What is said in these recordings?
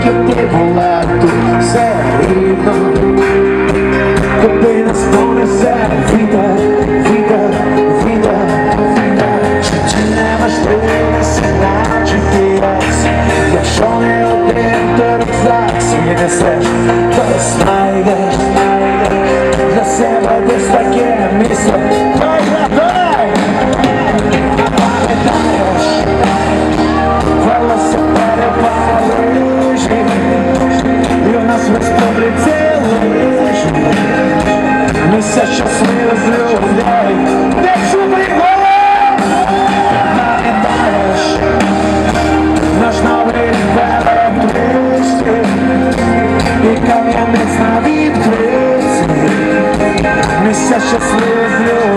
que eu tenho lado Com Apenas por essa vida, vida, vida, vida. Te levas pela cidade Piraz Я шел не do второй e Синяя свет, то есть найдешь Для себя é, é a missão все Місця щасливих людей, де голос, пам'ятаєш, наш новий ближче, і кам'янець на відкритці, місця з людей.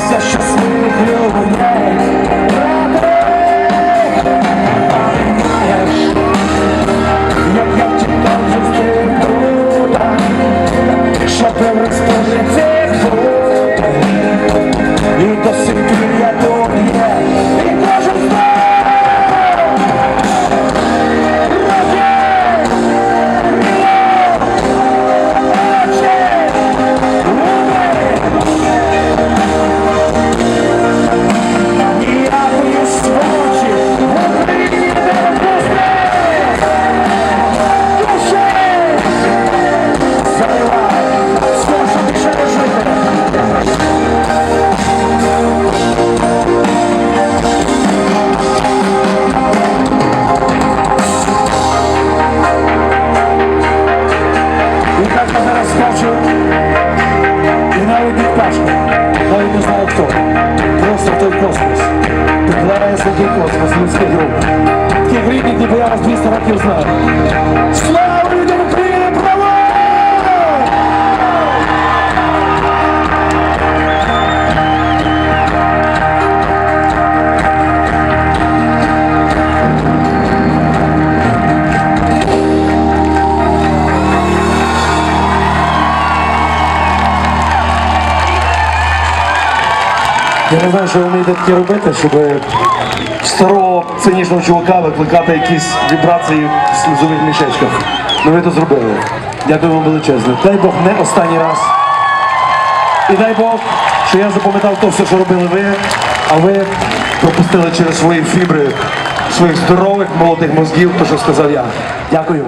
Місця щасливих людей. Пам'ятаєш, як я чекав зустрів туди, щоб в республіці бути. Не навіть не знаю хто. Просто в той космос. Підглядає святий космос, людських груп. Таких рідних, ніби я вас 200 років знаю. Слава Я не знаю, що ви вмієте таке робити, щоб старого цинічного чувака викликати якісь вібрації в слізових мішечках. Ну ви то зробили. Дякую вам величезне. Дай Бог не останній раз. І дай Бог, що я запам'ятав то все, що робили ви, а ви пропустили через свої фібри своїх здорових молодих мозгів, то що сказав я. Дякую.